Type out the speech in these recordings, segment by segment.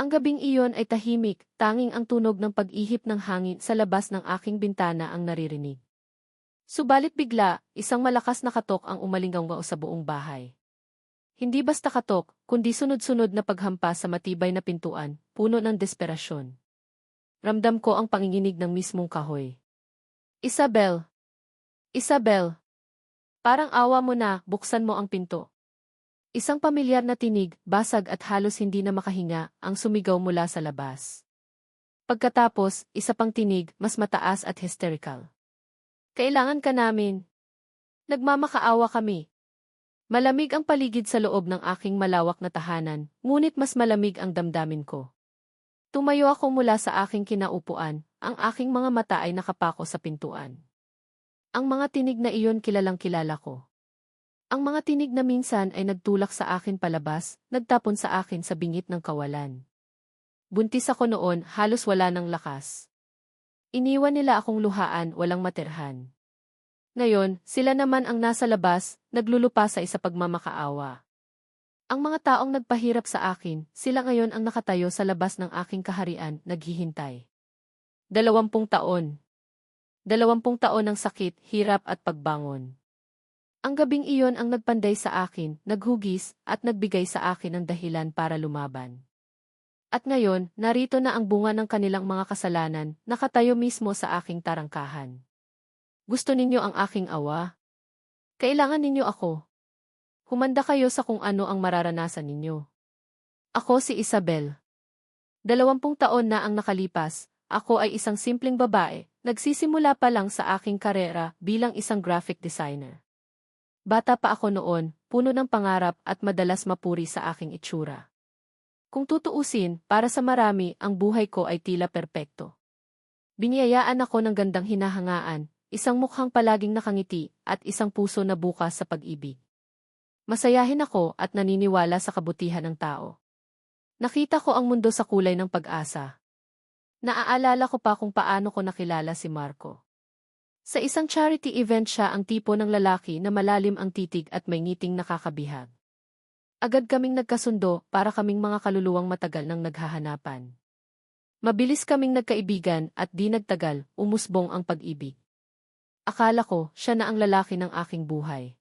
Ang gabing iyon ay tahimik, tanging ang tunog ng pag-ihip ng hangin sa labas ng aking bintana ang naririnig. Subalit bigla, isang malakas na katok ang umalinggaw sa buong bahay. Hindi basta katok, kundi sunod-sunod na paghampas sa matibay na pintuan, puno ng desperasyon. Ramdam ko ang panginginig ng mismong kahoy. Isabel! Isabel! Parang awa mo na, buksan mo ang pinto. Isang pamilyar na tinig, basag at halos hindi na makahinga, ang sumigaw mula sa labas. Pagkatapos, isa pang tinig, mas mataas at hysterical. Kailangan ka namin. Nagmamakaawa kami. Malamig ang paligid sa loob ng aking malawak na tahanan, ngunit mas malamig ang damdamin ko. Tumayo ako mula sa aking kinaupuan, ang aking mga mata ay nakapako sa pintuan. Ang mga tinig na iyon kilalang kilala ko. Ang mga tinig na minsan ay nagtulak sa akin palabas, nagtapon sa akin sa bingit ng kawalan. Buntis ako noon, halos wala ng lakas. Iniwan nila akong luhaan, walang materhan. Ngayon, sila naman ang nasa labas, naglulupa sa isa pagmamakaawa. Ang mga taong nagpahirap sa akin, sila ngayon ang nakatayo sa labas ng aking kaharian, naghihintay. Dalawampung taon. Dalawampung taon ng sakit, hirap at pagbangon. Ang gabing iyon ang nagpanday sa akin, naghugis, at nagbigay sa akin ng dahilan para lumaban. At ngayon, narito na ang bunga ng kanilang mga kasalanan, nakatayo mismo sa aking tarangkahan. Gusto ninyo ang aking awa? Kailangan ninyo ako. Humanda kayo sa kung ano ang mararanasan ninyo. Ako si Isabel. Dalawampung taon na ang nakalipas, ako ay isang simpleng babae, nagsisimula pa lang sa aking karera bilang isang graphic designer. Bata pa ako noon, puno ng pangarap at madalas mapuri sa aking itsura. Kung tutuusin, para sa marami, ang buhay ko ay tila perpekto. Biniyayaan ako ng gandang hinahangaan, isang mukhang palaging nakangiti, at isang puso na bukas sa pag-ibig. Masayahin ako at naniniwala sa kabutihan ng tao. Nakita ko ang mundo sa kulay ng pag-asa. Naaalala ko pa kung paano ko nakilala si Marco. Sa isang charity event siya ang tipo ng lalaki na malalim ang titig at may ngiting nakakabihag. Agad kaming nagkasundo para kaming mga kaluluwang matagal nang naghahanapan. Mabilis kaming nagkaibigan at di nagtagal, umusbong ang pag-ibig. Akala ko, siya na ang lalaki ng aking buhay.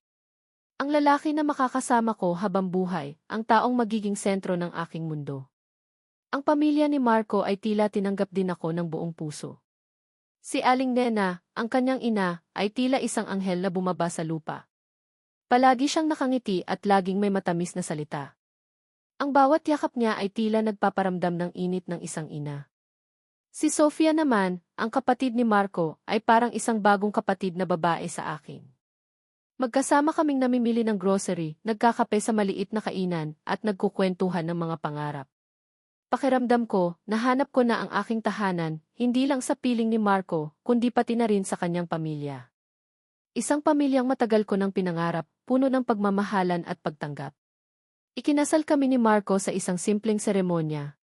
Ang lalaki na makakasama ko habang buhay, ang taong magiging sentro ng aking mundo. Ang pamilya ni Marco ay tila tinanggap din ako ng buong puso. Si Aling Nena, ang kanyang ina, ay tila isang anghel na bumaba sa lupa. Palagi siyang nakangiti at laging may matamis na salita. Ang bawat yakap niya ay tila nagpaparamdam ng init ng isang ina. Si Sofia naman, ang kapatid ni Marco, ay parang isang bagong kapatid na babae sa akin. Magkasama kaming namimili ng grocery, nagkakape sa maliit na kainan, at nagkukwentuhan ng mga pangarap. Pakiramdam ko, nahanap ko na ang aking tahanan, hindi lang sa piling ni Marco, kundi pati na rin sa kanyang pamilya. Isang pamilyang matagal ko nang pinangarap, puno ng pagmamahalan at pagtanggap. Ikinasal kami ni Marco sa isang simpleng seremonya.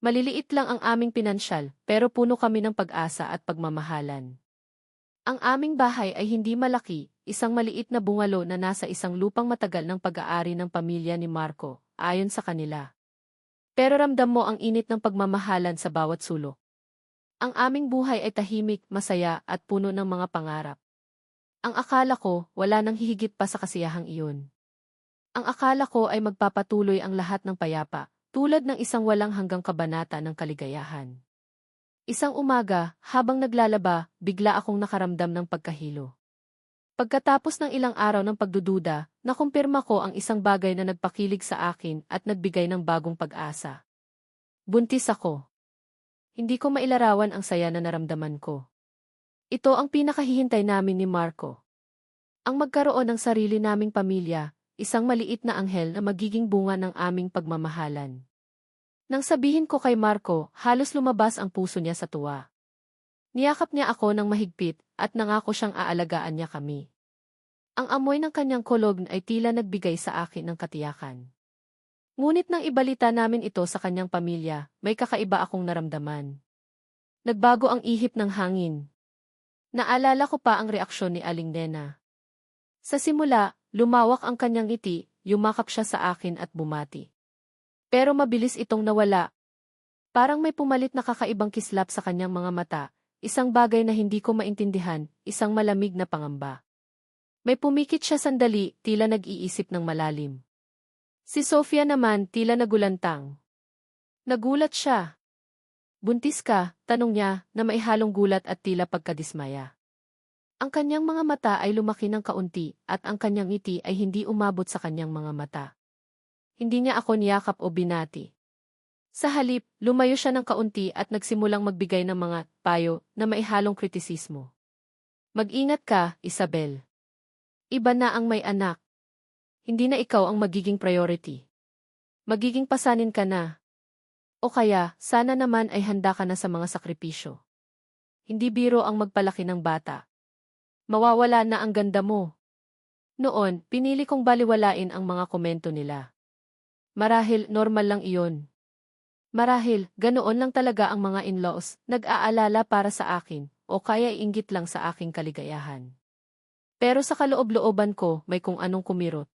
Maliliit lang ang aming pinansyal, pero puno kami ng pag-asa at pagmamahalan. Ang aming bahay ay hindi malaki, isang maliit na bungalo na nasa isang lupang matagal ng pag-aari ng pamilya ni Marco, ayon sa kanila. Pero ramdam mo ang init ng pagmamahalan sa bawat sulok. Ang aming buhay ay tahimik, masaya, at puno ng mga pangarap. Ang akala ko, wala nang hihigit pa sa kasiyahang iyon. Ang akala ko ay magpapatuloy ang lahat ng payapa, tulad ng isang walang hanggang kabanata ng kaligayahan. Isang umaga, habang naglalaba, bigla akong nakaramdam ng pagkahilo. Pagkatapos ng ilang araw ng pagdududa, nakumpirma ko ang isang bagay na nagpakilig sa akin at nagbigay ng bagong pag-asa. Buntis ako. Hindi ko mailarawan ang saya na naramdaman ko. Ito ang pinakahihintay namin ni Marco. Ang magkaroon ng sarili naming pamilya, isang maliit na anghel na magiging bunga ng aming pagmamahalan. Nang sabihin ko kay Marco, halos lumabas ang puso niya sa tuwa. Niyakap niya ako ng mahigpit at nangako siyang aalagaan niya kami. Ang amoy ng kanyang kolog ay tila nagbigay sa akin ng katiyakan. Ngunit nang ibalita namin ito sa kanyang pamilya, may kakaiba akong naramdaman. Nagbago ang ihip ng hangin. Naalala ko pa ang reaksyon ni Aling Nena. Sa simula, lumawak ang kanyang ngiti, yumakap siya sa akin at bumati. Pero mabilis itong nawala, Parang may pumalit na kakaibang kislap sa kanyang mga mata, isang bagay na hindi ko maintindihan, isang malamig na pangamba. May pumikit siya sandali, tila nag-iisip ng malalim. Si Sofia naman, tila nagulantang. Nagulat siya. Buntis ka, tanong niya, na may halong gulat at tila pagkadismaya. Ang kanyang mga mata ay lumaki ng kaunti, at ang kanyang ngiti ay hindi umabot sa kanyang mga mata. Hindi niya ako niyakap o binati. Sa halip, lumayo siya ng kaunti at nagsimulang magbigay ng mga payo na may halong kritisismo. Mag-ingat ka, Isabel. Iba na ang may anak. Hindi na ikaw ang magiging priority. Magiging pasanin ka na. O kaya, sana naman ay handa ka na sa mga sakripisyo. Hindi biro ang magpalaki ng bata. Mawawala na ang ganda mo. Noon, pinili kong baliwalain ang mga komento nila. Marahil, normal lang iyon. Marahil, ganoon lang talaga ang mga in-laws, nag-aalala para sa akin, o kaya inggit lang sa aking kaligayahan. Pero sa kaloob-looban ko, may kung anong kumirot.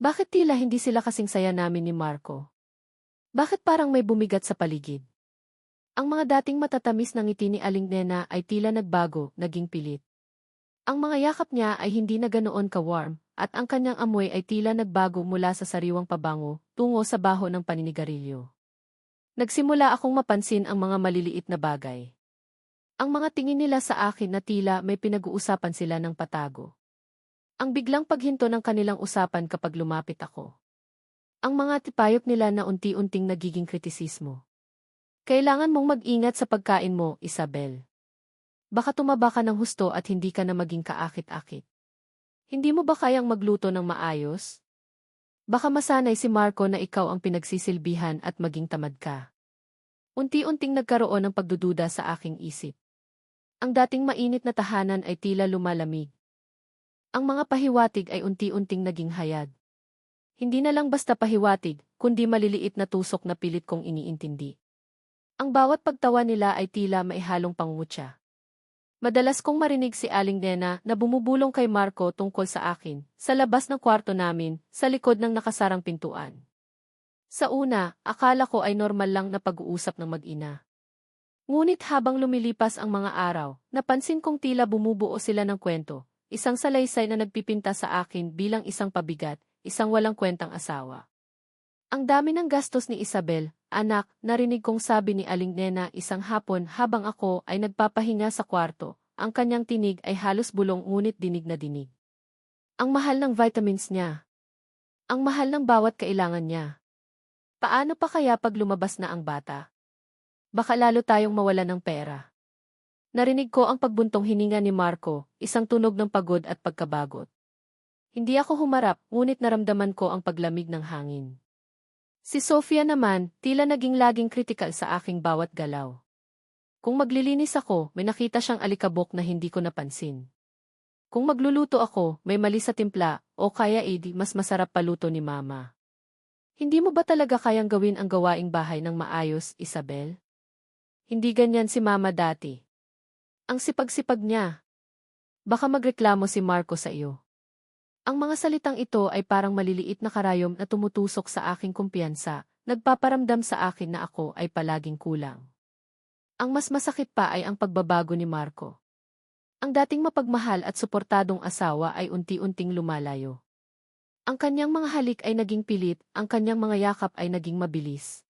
Bakit tila hindi sila kasing saya namin ni Marco? Bakit parang may bumigat sa paligid? Ang mga dating matatamis ng ngiti ni Aling Nena ay tila nagbago, naging pilit. Ang mga yakap niya ay hindi na ganoon ka-warm, at ang kanyang amoy ay tila nagbago mula sa sariwang pabango tungo sa baho ng paninigarilyo. Nagsimula akong mapansin ang mga maliliit na bagay. Ang mga tingin nila sa akin na tila may pinag-uusapan sila ng patago. Ang biglang paghinto ng kanilang usapan kapag lumapit ako. Ang mga tipayop nila na unti-unting nagiging kritisismo. Kailangan mong mag-ingat sa pagkain mo, Isabel. Baka tumaba ka ng husto at hindi ka na maging kaakit-akit. Hindi mo ba kayang magluto ng maayos? Baka masanay si Marco na ikaw ang pinagsisilbihan at maging tamad ka. Unti-unting nagkaroon ng pagdududa sa aking isip. Ang dating mainit na tahanan ay tila lumalamig. Ang mga pahiwatig ay unti-unting naging hayad. Hindi na lang basta pahiwatig, kundi maliliit na tusok na pilit kong iniintindi. Ang bawat pagtawa nila ay tila may halong pangungutya. Madalas kong marinig si Aling Nena na bumubulong kay Marco tungkol sa akin, sa labas ng kwarto namin, sa likod ng nakasarang pintuan. Sa una, akala ko ay normal lang na pag-uusap ng mag-ina. Ngunit habang lumilipas ang mga araw, napansin kong tila bumubuo sila ng kwento, isang salaysay na nagpipinta sa akin bilang isang pabigat, isang walang kwentang asawa. Ang dami ng gastos ni Isabel, Anak, narinig kong sabi ni Aling Nena isang hapon habang ako ay nagpapahinga sa kwarto, ang kanyang tinig ay halos bulong ngunit dinig na dinig. Ang mahal ng vitamins niya. Ang mahal ng bawat kailangan niya. Paano pa kaya pag lumabas na ang bata? Baka lalo tayong mawala ng pera. Narinig ko ang pagbuntong hininga ni Marco, isang tunog ng pagod at pagkabagot. Hindi ako humarap, ngunit naramdaman ko ang paglamig ng hangin. Si Sofia naman, tila naging laging kritikal sa aking bawat galaw. Kung maglilinis ako, may nakita siyang alikabok na hindi ko napansin. Kung magluluto ako, may mali sa timpla, o kaya edi mas masarap paluto ni Mama. Hindi mo ba talaga kayang gawin ang gawaing bahay ng maayos, Isabel? Hindi ganyan si Mama dati. Ang sipag-sipag niya. Baka magreklamo si Marco sa iyo. Ang mga salitang ito ay parang maliliit na karayom na tumutusok sa aking kumpiyansa, nagpaparamdam sa akin na ako ay palaging kulang. Ang mas masakit pa ay ang pagbabago ni Marco. Ang dating mapagmahal at suportadong asawa ay unti-unting lumalayo. Ang kanyang mga halik ay naging pilit, ang kanyang mga yakap ay naging mabilis.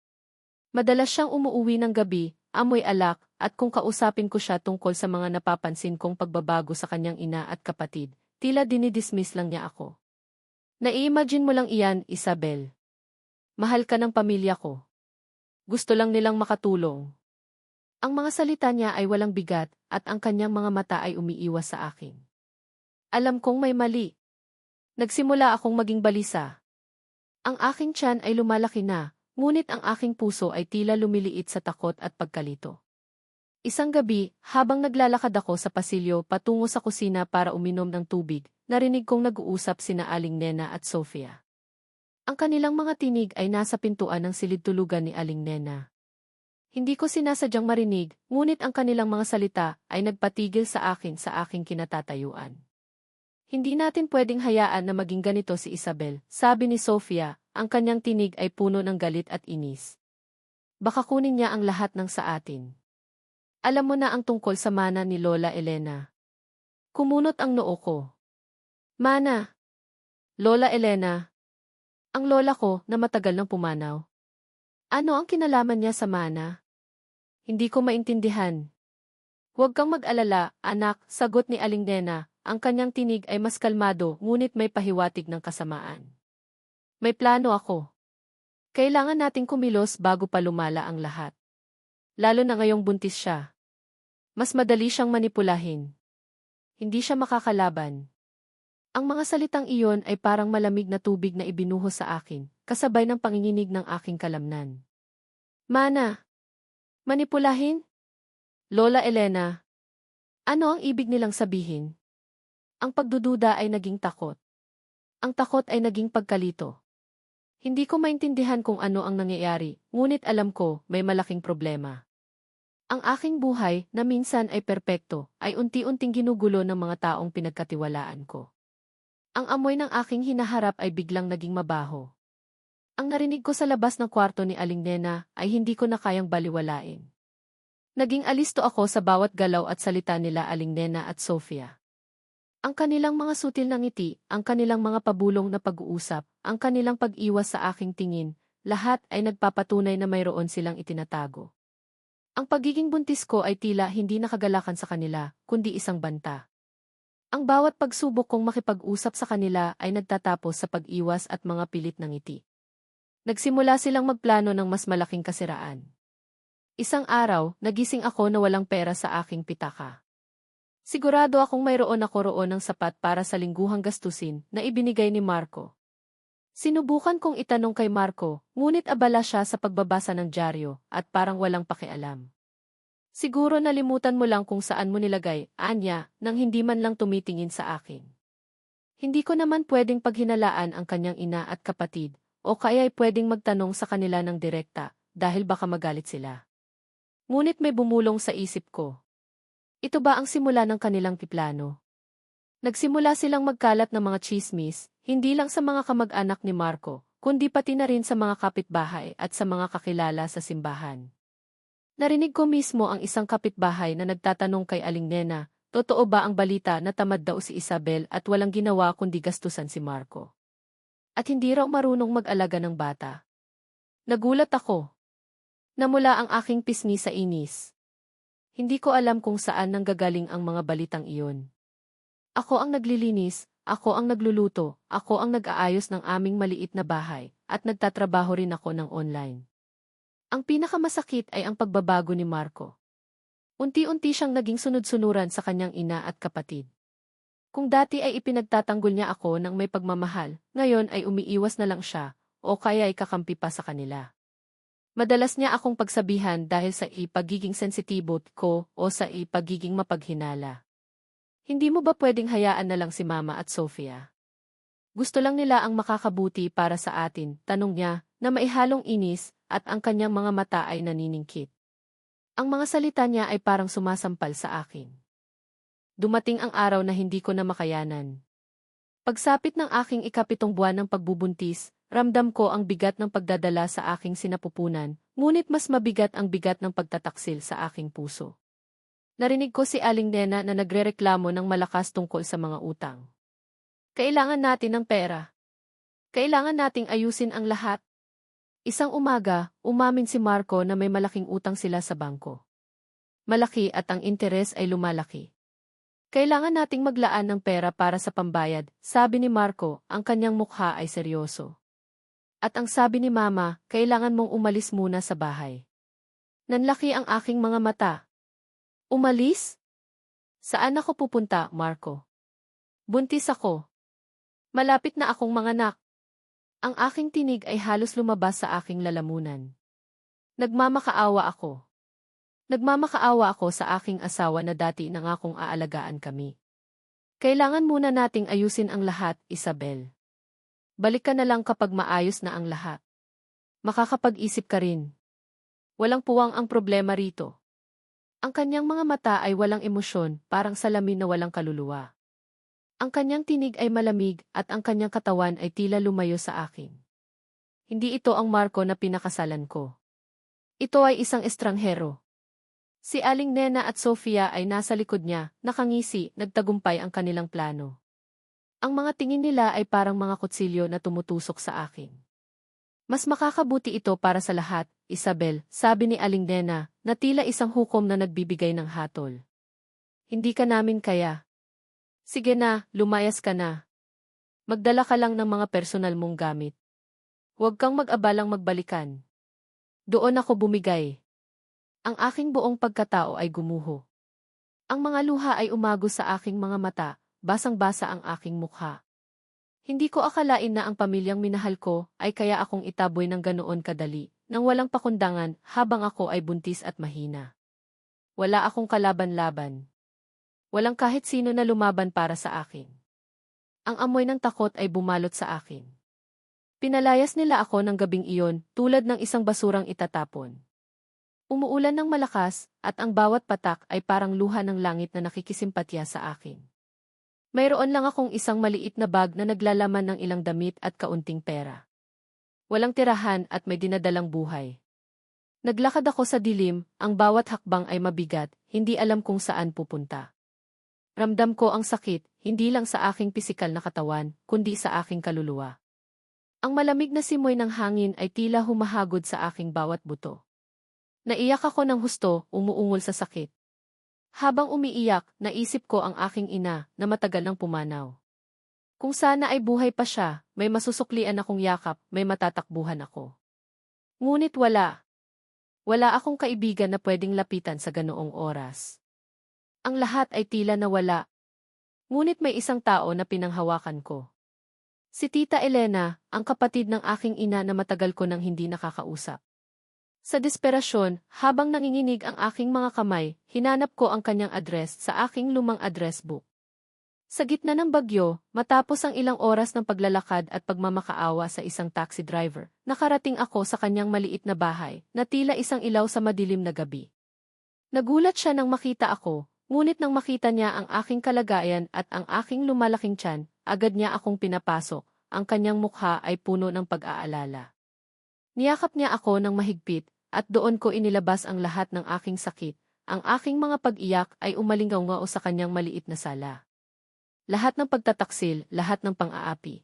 Madalas siyang umuuwi ng gabi, amoy alak, at kung kausapin ko siya tungkol sa mga napapansin kong pagbabago sa kanyang ina at kapatid, Tila dinidismiss lang niya ako. Nai-imagine mo lang iyan, Isabel. Mahal ka ng pamilya ko. Gusto lang nilang makatulong. Ang mga salita niya ay walang bigat at ang kanyang mga mata ay umiiwas sa akin. Alam kong may mali. Nagsimula akong maging balisa. Ang aking tiyan ay lumalaki na, ngunit ang aking puso ay tila lumiliit sa takot at pagkalito. Isang gabi, habang naglalakad ako sa pasilyo patungo sa kusina para uminom ng tubig, narinig kong nag-uusap sina Aling Nena at Sofia. Ang kanilang mga tinig ay nasa pintuan ng silid-tulugan ni Aling Nena. Hindi ko sinasadyang marinig, ngunit ang kanilang mga salita ay nagpatigil sa akin sa aking kinatatayuan. Hindi natin pwedeng hayaan na maging ganito si Isabel, sabi ni Sofia, ang kanyang tinig ay puno ng galit at inis. Baka kunin niya ang lahat ng sa atin. Alam mo na ang tungkol sa mana ni Lola Elena. Kumunot ang noo ko. Mana! Lola Elena! Ang lola ko na matagal nang pumanaw. Ano ang kinalaman niya sa mana? Hindi ko maintindihan. Huwag kang mag-alala, anak, sagot ni Aling Nena. Ang kanyang tinig ay mas kalmado ngunit may pahiwatig ng kasamaan. May plano ako. Kailangan nating kumilos bago pa lumala ang lahat. Lalo na ngayong buntis siya. Mas madali siyang manipulahin. Hindi siya makakalaban. Ang mga salitang iyon ay parang malamig na tubig na ibinuhos sa akin, kasabay ng panginginig ng aking kalamnan. Mana! Manipulahin? Lola Elena, ano ang ibig nilang sabihin? Ang pagdududa ay naging takot. Ang takot ay naging pagkalito. Hindi ko maintindihan kung ano ang nangyayari, ngunit alam ko may malaking problema. Ang aking buhay, na minsan ay perpekto, ay unti-unting ginugulo ng mga taong pinagkatiwalaan ko. Ang amoy ng aking hinaharap ay biglang naging mabaho. Ang narinig ko sa labas ng kwarto ni Aling Nena ay hindi ko na kayang baliwalain. Naging alisto ako sa bawat galaw at salita nila Aling Nena at Sofia. Ang kanilang mga sutil na ngiti, ang kanilang mga pabulong na pag-uusap, ang kanilang pag-iwas sa aking tingin, lahat ay nagpapatunay na mayroon silang itinatago. Ang pagiging buntis ko ay tila hindi nakagalakan sa kanila, kundi isang banta. Ang bawat pagsubok kong makipag-usap sa kanila ay nagtatapos sa pag-iwas at mga pilit ng ngiti. Nagsimula silang magplano ng mas malaking kasiraan. Isang araw, nagising ako na walang pera sa aking pitaka. Sigurado akong mayroon ako roon ng sapat para sa lingguhang gastusin na ibinigay ni Marco. Sinubukan kong itanong kay Marco, ngunit abala siya sa pagbabasa ng dyaryo at parang walang pakialam. Siguro nalimutan mo lang kung saan mo nilagay, anya, nang hindi man lang tumitingin sa akin. Hindi ko naman pwedeng paghinalaan ang kanyang ina at kapatid, o kaya ay pwedeng magtanong sa kanila ng direkta, dahil baka magalit sila. Ngunit may bumulong sa isip ko. Ito ba ang simula ng kanilang tiplano? Nagsimula silang magkalat ng mga chismis, hindi lang sa mga kamag-anak ni Marco, kundi pati na rin sa mga kapitbahay at sa mga kakilala sa simbahan. Narinig ko mismo ang isang kapitbahay na nagtatanong kay Aling Nena, totoo ba ang balita na tamad daw si Isabel at walang ginawa kundi gastusan si Marco? At hindi raw marunong mag-alaga ng bata. Nagulat ako. Namula ang aking pisngi sa inis. Hindi ko alam kung saan nanggagaling ang mga balitang iyon. Ako ang naglilinis, ako ang nagluluto, ako ang nag-aayos ng aming maliit na bahay, at nagtatrabaho rin ako ng online. Ang pinakamasakit ay ang pagbabago ni Marco. Unti-unti siyang naging sunod-sunuran sa kanyang ina at kapatid. Kung dati ay ipinagtatanggol niya ako ng may pagmamahal, ngayon ay umiiwas na lang siya, o kaya ay kakampi pa sa kanila. Madalas niya akong pagsabihan dahil sa ipagiging sensitibo ko o sa ipagiging mapaghinala. Hindi mo ba pwedeng hayaan na lang si Mama at Sofia? Gusto lang nila ang makakabuti para sa atin, tanong niya, na maihalong inis at ang kanyang mga mata ay naniningkit. Ang mga salita niya ay parang sumasampal sa akin. Dumating ang araw na hindi ko na makayanan. Pagsapit ng aking ikapitong buwan ng pagbubuntis, Ramdam ko ang bigat ng pagdadala sa aking sinapupunan, ngunit mas mabigat ang bigat ng pagtataksil sa aking puso. Narinig ko si Aling Nena na nagrereklamo ng malakas tungkol sa mga utang. Kailangan natin ng pera. Kailangan nating ayusin ang lahat. Isang umaga, umamin si Marco na may malaking utang sila sa bangko. Malaki at ang interes ay lumalaki. Kailangan nating maglaan ng pera para sa pambayad, sabi ni Marco, ang kanyang mukha ay seryoso. At ang sabi ni Mama, kailangan mong umalis muna sa bahay. Nanlaki ang aking mga mata. Umalis? Saan ako pupunta, Marco? Buntis ako. Malapit na akong manganak. Ang aking tinig ay halos lumabas sa aking lalamunan. Nagmamakaawa ako. Nagmamakaawa ako sa aking asawa na dati nangakong aalagaan kami. Kailangan muna nating ayusin ang lahat, Isabel. Balik ka na lang kapag maayos na ang lahat. Makakapag-isip ka rin. Walang puwang ang problema rito. Ang kanyang mga mata ay walang emosyon, parang salamin na walang kaluluwa. Ang kanyang tinig ay malamig at ang kanyang katawan ay tila lumayo sa akin. Hindi ito ang Marco na pinakasalan ko. Ito ay isang estranghero. Si Aling Nena at Sofia ay nasa likod niya, nakangisi, nagtagumpay ang kanilang plano. Ang mga tingin nila ay parang mga kutsilyo na tumutusok sa akin. Mas makakabuti ito para sa lahat, Isabel, sabi ni Aling Nena, na tila isang hukom na nagbibigay ng hatol. Hindi ka namin kaya. Sige na, lumayas ka na. Magdala ka lang ng mga personal mong gamit. Huwag kang mag-abalang magbalikan. Doon ako bumigay. Ang aking buong pagkatao ay gumuho. Ang mga luha ay umago sa aking mga mata, basang-basa ang aking mukha. Hindi ko akalain na ang pamilyang minahal ko ay kaya akong itaboy ng ganoon kadali, nang walang pakundangan habang ako ay buntis at mahina. Wala akong kalaban-laban. Walang kahit sino na lumaban para sa akin. Ang amoy ng takot ay bumalot sa akin. Pinalayas nila ako ng gabing iyon tulad ng isang basurang itatapon. Umuulan ng malakas at ang bawat patak ay parang luha ng langit na nakikisimpatya sa akin. Mayroon lang akong isang maliit na bag na naglalaman ng ilang damit at kaunting pera. Walang tirahan at may dinadalang buhay. Naglakad ako sa dilim, ang bawat hakbang ay mabigat, hindi alam kung saan pupunta. Ramdam ko ang sakit, hindi lang sa aking pisikal na katawan, kundi sa aking kaluluwa. Ang malamig na simoy ng hangin ay tila humahagod sa aking bawat buto. Naiyak ako ng husto, umuungol sa sakit. Habang umiiyak, naisip ko ang aking ina na matagal nang pumanaw. Kung sana ay buhay pa siya, may masusuklian akong yakap, may matatakbuhan ako. Ngunit wala. Wala akong kaibigan na pwedeng lapitan sa ganoong oras. Ang lahat ay tila nawala. Ngunit may isang tao na pinanghawakan ko. Si Tita Elena, ang kapatid ng aking ina na matagal ko nang hindi nakakausap. Sa desperasyon, habang nanginginig ang aking mga kamay, hinanap ko ang kanyang address sa aking lumang address book. Sa gitna ng bagyo, matapos ang ilang oras ng paglalakad at pagmamakaawa sa isang taxi driver, nakarating ako sa kanyang maliit na bahay, na tila isang ilaw sa madilim na gabi. Nagulat siya nang makita ako, ngunit nang makita niya ang aking kalagayan at ang aking lumalaking tiyan, agad niya akong pinapasok, ang kanyang mukha ay puno ng pag-aalala. Niyakap niya ako ng mahigpit, at doon ko inilabas ang lahat ng aking sakit, ang aking mga pag-iyak ay umalingaw sa kanyang maliit na sala. Lahat ng pagtataksil, lahat ng pang-aapi.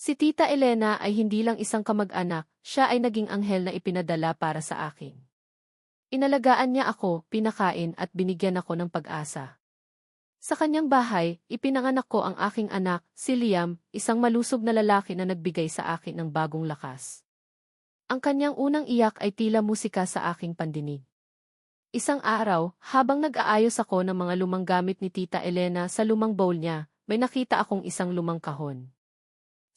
Si Tita Elena ay hindi lang isang kamag-anak, siya ay naging anghel na ipinadala para sa akin. Inalagaan niya ako, pinakain at binigyan ako ng pag-asa. Sa kanyang bahay, ipinanganak ko ang aking anak, si Liam, isang malusog na lalaki na nagbigay sa akin ng bagong lakas. Ang kanyang unang iyak ay tila musika sa aking pandinig. Isang araw, habang nag-aayos ako ng mga lumang gamit ni Tita Elena sa lumang bowl niya, may nakita akong isang lumang kahon.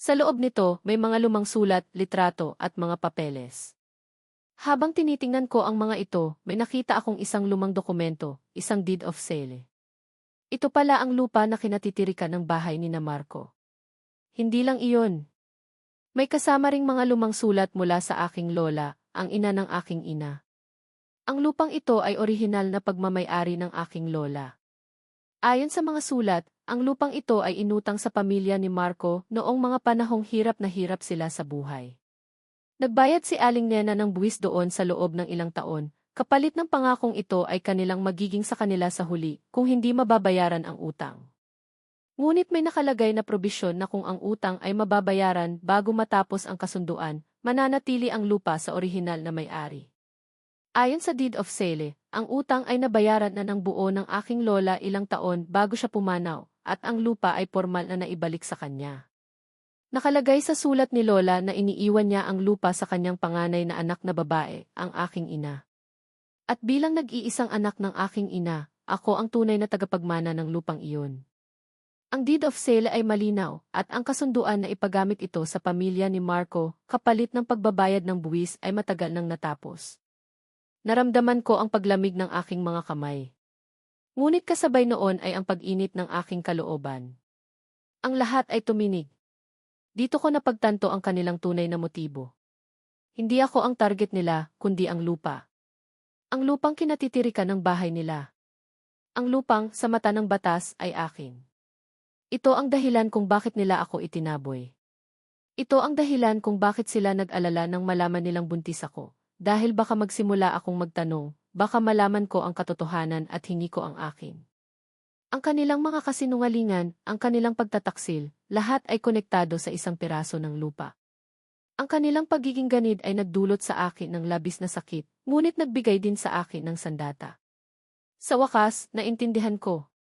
Sa loob nito, may mga lumang sulat, litrato, at mga papeles. Habang tinitingnan ko ang mga ito, may nakita akong isang lumang dokumento, isang deed of sale. Ito pala ang lupa na kinatitirikan ng bahay ni na Marco. Hindi lang iyon, may kasama ring mga lumang sulat mula sa aking lola, ang ina ng aking ina. Ang lupang ito ay orihinal na pagmamayari ng aking lola. Ayon sa mga sulat, ang lupang ito ay inutang sa pamilya ni Marco noong mga panahong hirap na hirap sila sa buhay. Nagbayad si Aling Nena ng buwis doon sa loob ng ilang taon, kapalit ng pangakong ito ay kanilang magiging sa kanila sa huli kung hindi mababayaran ang utang. Ngunit may nakalagay na probisyon na kung ang utang ay mababayaran bago matapos ang kasunduan, mananatili ang lupa sa orihinal na may-ari. Ayon sa deed of sale, ang utang ay nabayaran na ng buo ng aking lola ilang taon bago siya pumanaw, at ang lupa ay formal na naibalik sa kanya. Nakalagay sa sulat ni Lola na iniiwan niya ang lupa sa kanyang panganay na anak na babae, ang aking ina. At bilang nag-iisang anak ng aking ina, ako ang tunay na tagapagmana ng lupang iyon. Ang deed of sale ay malinaw, at ang kasunduan na ipagamit ito sa pamilya ni Marco, kapalit ng pagbabayad ng buwis ay matagal nang natapos. Naramdaman ko ang paglamig ng aking mga kamay. Ngunit kasabay noon ay ang pag-init ng aking kalooban. Ang lahat ay tuminig. Dito ko napagtanto ang kanilang tunay na motibo. Hindi ako ang target nila, kundi ang lupa. Ang lupang kinatitirikan ng bahay nila. Ang lupang, sa mata ng batas, ay akin. Ito ang dahilan kung bakit nila ako itinaboy. Ito ang dahilan kung bakit sila nag-alala nang malaman nilang buntis ako, dahil baka magsimula akong magtanong, baka malaman ko ang katotohanan at hingi ko ang akin. Ang kanilang mga kasinungalingan, ang kanilang pagtataksil, lahat ay konektado sa isang piraso ng lupa. Ang kanilang pagiging ganid ay nagdulot sa akin ng labis na sakit, ngunit nagbigay din sa akin ng sandata. Sa wakas, naintindihan ko.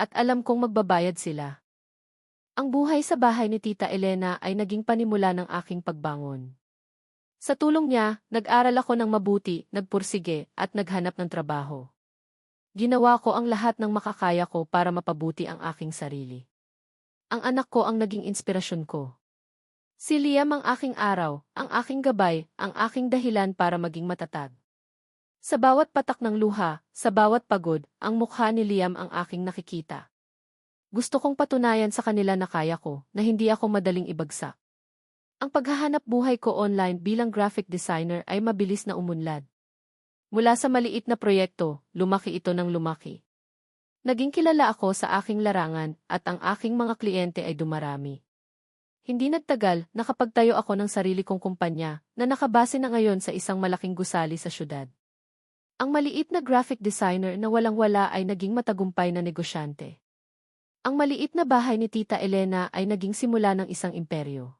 At alam kong magbabayad sila. Ang buhay sa bahay ni Tita Elena ay naging panimula ng aking pagbangon. Sa tulong niya, nag-aral ako ng mabuti, nagpursige, at naghanap ng trabaho. Ginawa ko ang lahat ng makakaya ko para mapabuti ang aking sarili. Ang anak ko ang naging inspirasyon ko. Si Liam ang aking araw, ang aking gabay, ang aking dahilan para maging matatag. Sa bawat patak ng luha, sa bawat pagod, ang mukha ni Liam ang aking nakikita. Gusto kong patunayan sa kanila na kaya ko, na hindi ako madaling ibagsak. Ang paghahanap buhay ko online bilang graphic designer ay mabilis na umunlad. Mula sa maliit na proyekto, lumaki ito ng lumaki. Naging kilala ako sa aking larangan at ang aking mga kliyente ay dumarami. Hindi nagtagal, nakapagtayo ako ng sarili kong kumpanya na nakabase na ngayon sa isang malaking gusali sa syudad. Ang maliit na graphic designer na walang-wala ay naging matagumpay na negosyante. Ang maliit na bahay ni Tita Elena ay naging simula ng isang imperyo.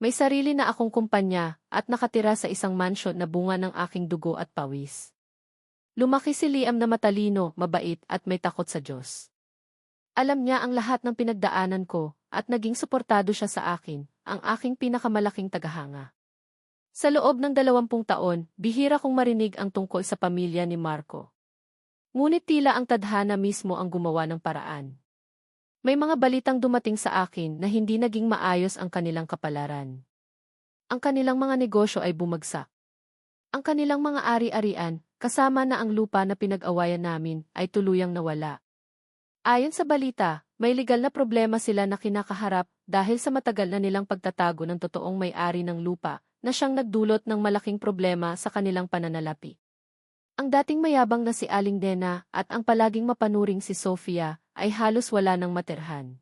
May sarili na akong kumpanya at nakatira sa isang mansyon na bunga ng aking dugo at pawis. Lumaki si Liam na matalino, mabait at may takot sa Diyos. Alam niya ang lahat ng pinagdaanan ko at naging suportado siya sa akin, ang aking pinakamalaking tagahanga. Sa loob ng dalawampung taon, bihira kong marinig ang tungkol sa pamilya ni Marco. Ngunit tila ang tadhana mismo ang gumawa ng paraan. May mga balitang dumating sa akin na hindi naging maayos ang kanilang kapalaran. Ang kanilang mga negosyo ay bumagsak. Ang kanilang mga ari-arian, kasama na ang lupa na pinag-awayan namin, ay tuluyang nawala. Ayon sa balita, may legal na problema sila na kinakaharap dahil sa matagal na nilang pagtatago ng totoong may-ari ng lupa na siyang nagdulot ng malaking problema sa kanilang pananalapi. Ang dating mayabang na si Aling Dena at ang palaging mapanuring si Sofia ay halos wala ng materhan.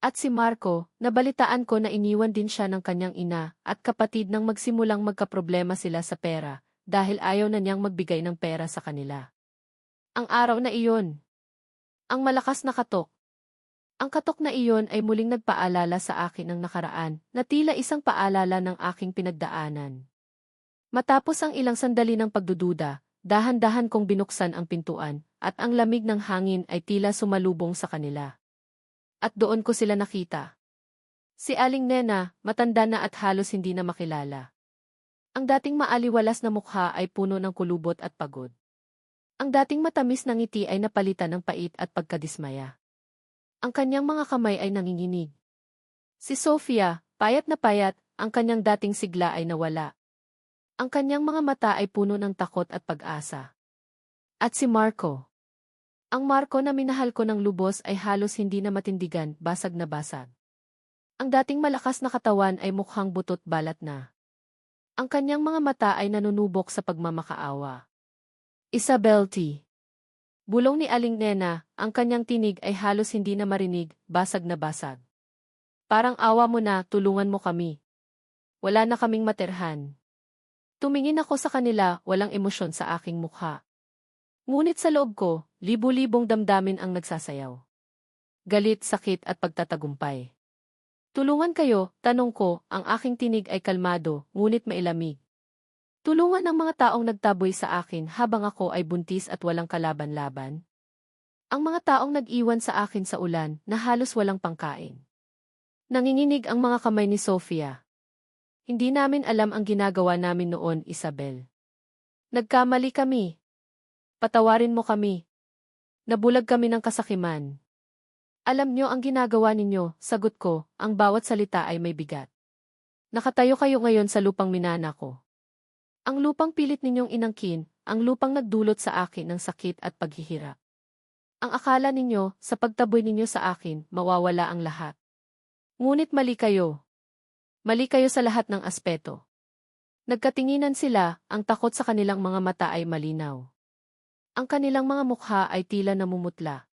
At si Marco, nabalitaan ko na iniwan din siya ng kanyang ina at kapatid nang magsimulang magkaproblema sila sa pera dahil ayaw na niyang magbigay ng pera sa kanila. Ang araw na iyon. Ang malakas na katok. Ang katok na iyon ay muling nagpaalala sa akin ng nakaraan na tila isang paalala ng aking pinagdaanan. Matapos ang ilang sandali ng pagdududa, dahan-dahan kong binuksan ang pintuan at ang lamig ng hangin ay tila sumalubong sa kanila. At doon ko sila nakita. Si Aling Nena, matanda na at halos hindi na makilala. Ang dating maaliwalas na mukha ay puno ng kulubot at pagod. Ang dating matamis na ngiti ay napalitan ng pait at pagkadismaya. Ang kanyang mga kamay ay nanginginig. Si Sofia, payat na payat, ang kanyang dating sigla ay nawala. Ang kanyang mga mata ay puno ng takot at pag-asa. At si Marco. Ang Marco na minahal ko ng lubos ay halos hindi na matindigan, basag na basag. Ang dating malakas na katawan ay mukhang butot balat na. Ang kanyang mga mata ay nanunubok sa pagmamakaawa. Isabel T. Bulong ni Aling Nena, ang kanyang tinig ay halos hindi na marinig, basag na basag. Parang awa mo na, tulungan mo kami. Wala na kaming materhan. Tumingin ako sa kanila, walang emosyon sa aking mukha. Ngunit sa loob ko, libu-libong damdamin ang nagsasayaw. Galit, sakit at pagtatagumpay. Tulungan kayo, tanong ko, ang aking tinig ay kalmado, ngunit mailamig. Tulungan ang mga taong nagtaboy sa akin habang ako ay buntis at walang kalaban-laban. Ang mga taong nag-iwan sa akin sa ulan na halos walang pangkain. Nanginginig ang mga kamay ni Sofia. Hindi namin alam ang ginagawa namin noon, Isabel. Nagkamali kami, Patawarin mo kami. Nabulag kami ng kasakiman. Alam nyo ang ginagawa ninyo, sagot ko, ang bawat salita ay may bigat. Nakatayo kayo ngayon sa lupang minana ko. Ang lupang pilit ninyong inangkin, ang lupang nagdulot sa akin ng sakit at paghihirap. Ang akala ninyo, sa pagtaboy ninyo sa akin, mawawala ang lahat. Ngunit mali kayo. Mali kayo sa lahat ng aspeto. Nagkatinginan sila, ang takot sa kanilang mga mata ay malinaw. Ang kanilang mga mukha ay tila namumutla.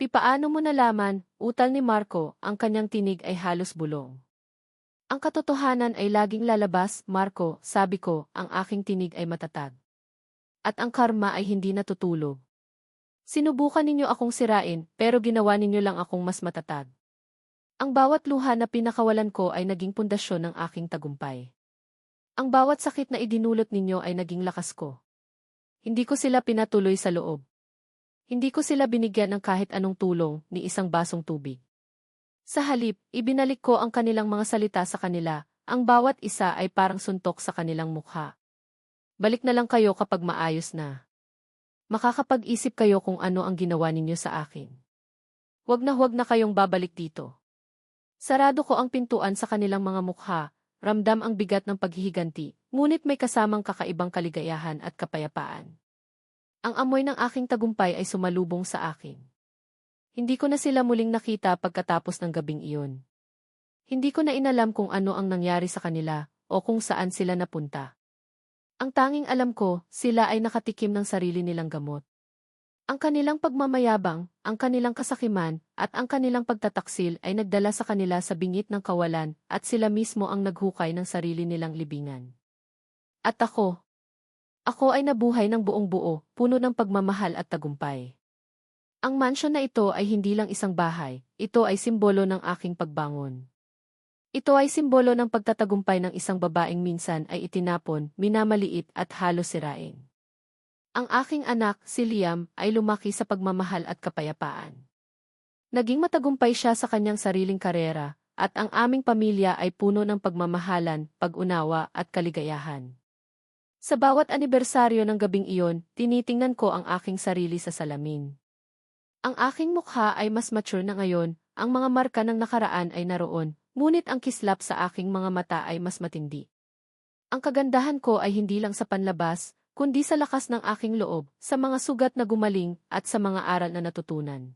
Pipaano mo nalaman, utal ni Marco, ang kanyang tinig ay halos bulong. Ang katotohanan ay laging lalabas, Marco, sabi ko, ang aking tinig ay matatag. At ang karma ay hindi natutulog. Sinubukan ninyo akong sirain, pero ginawa ninyo lang akong mas matatag. Ang bawat luha na pinakawalan ko ay naging pundasyon ng aking tagumpay. Ang bawat sakit na idinulot ninyo ay naging lakas ko. Hindi ko sila pinatuloy sa loob. Hindi ko sila binigyan ng kahit anong tulong, ni isang basong tubig. Sa halip, ibinalik ko ang kanilang mga salita sa kanila, ang bawat isa ay parang suntok sa kanilang mukha. Balik na lang kayo kapag maayos na. Makakapag-isip kayo kung ano ang ginawa ninyo sa akin. Huwag na huwag na kayong babalik dito. Sarado ko ang pintuan sa kanilang mga mukha, ramdam ang bigat ng paghihiganti, ngunit may kasamang kakaibang kaligayahan at kapayapaan. Ang amoy ng aking tagumpay ay sumalubong sa akin. Hindi ko na sila muling nakita pagkatapos ng gabing iyon. Hindi ko na inalam kung ano ang nangyari sa kanila o kung saan sila napunta. Ang tanging alam ko, sila ay nakatikim ng sarili nilang gamot. Ang kanilang pagmamayabang, ang kanilang kasakiman, at ang kanilang pagtataksil ay nagdala sa kanila sa bingit ng kawalan at sila mismo ang naghukay ng sarili nilang libingan. At ako, ako ay nabuhay ng buong buo, puno ng pagmamahal at tagumpay. Ang mansyon na ito ay hindi lang isang bahay, ito ay simbolo ng aking pagbangon. Ito ay simbolo ng pagtatagumpay ng isang babaeng minsan ay itinapon, minamaliit at halos sirain. Ang aking anak, si Liam, ay lumaki sa pagmamahal at kapayapaan. Naging matagumpay siya sa kanyang sariling karera, at ang aming pamilya ay puno ng pagmamahalan, pag-unawa at kaligayahan. Sa bawat anibersaryo ng gabing iyon, tinitingnan ko ang aking sarili sa salamin. Ang aking mukha ay mas mature na ngayon, ang mga marka ng nakaraan ay naroon, ngunit ang kislap sa aking mga mata ay mas matindi. Ang kagandahan ko ay hindi lang sa panlabas, kundi sa lakas ng aking loob, sa mga sugat na gumaling, at sa mga aral na natutunan.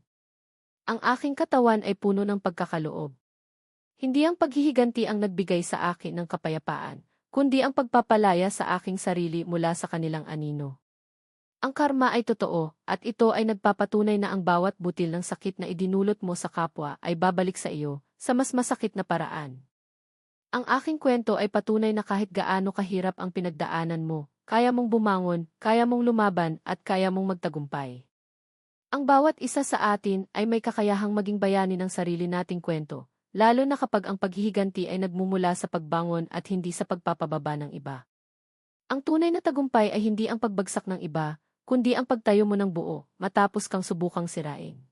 Ang aking katawan ay puno ng pagkakaloob. Hindi ang paghihiganti ang nagbigay sa akin ng kapayapaan, kundi ang pagpapalaya sa aking sarili mula sa kanilang anino. Ang karma ay totoo, at ito ay nagpapatunay na ang bawat butil ng sakit na idinulot mo sa kapwa ay babalik sa iyo, sa mas masakit na paraan. Ang aking kwento ay patunay na kahit gaano kahirap ang pinagdaanan mo, kaya mong bumangon, kaya mong lumaban, at kaya mong magtagumpay. Ang bawat isa sa atin ay may kakayahang maging bayani ng sarili nating kwento, lalo na kapag ang paghihiganti ay nagmumula sa pagbangon at hindi sa pagpapababa ng iba. Ang tunay na tagumpay ay hindi ang pagbagsak ng iba, kundi ang pagtayo mo ng buo, matapos kang subukang sirain.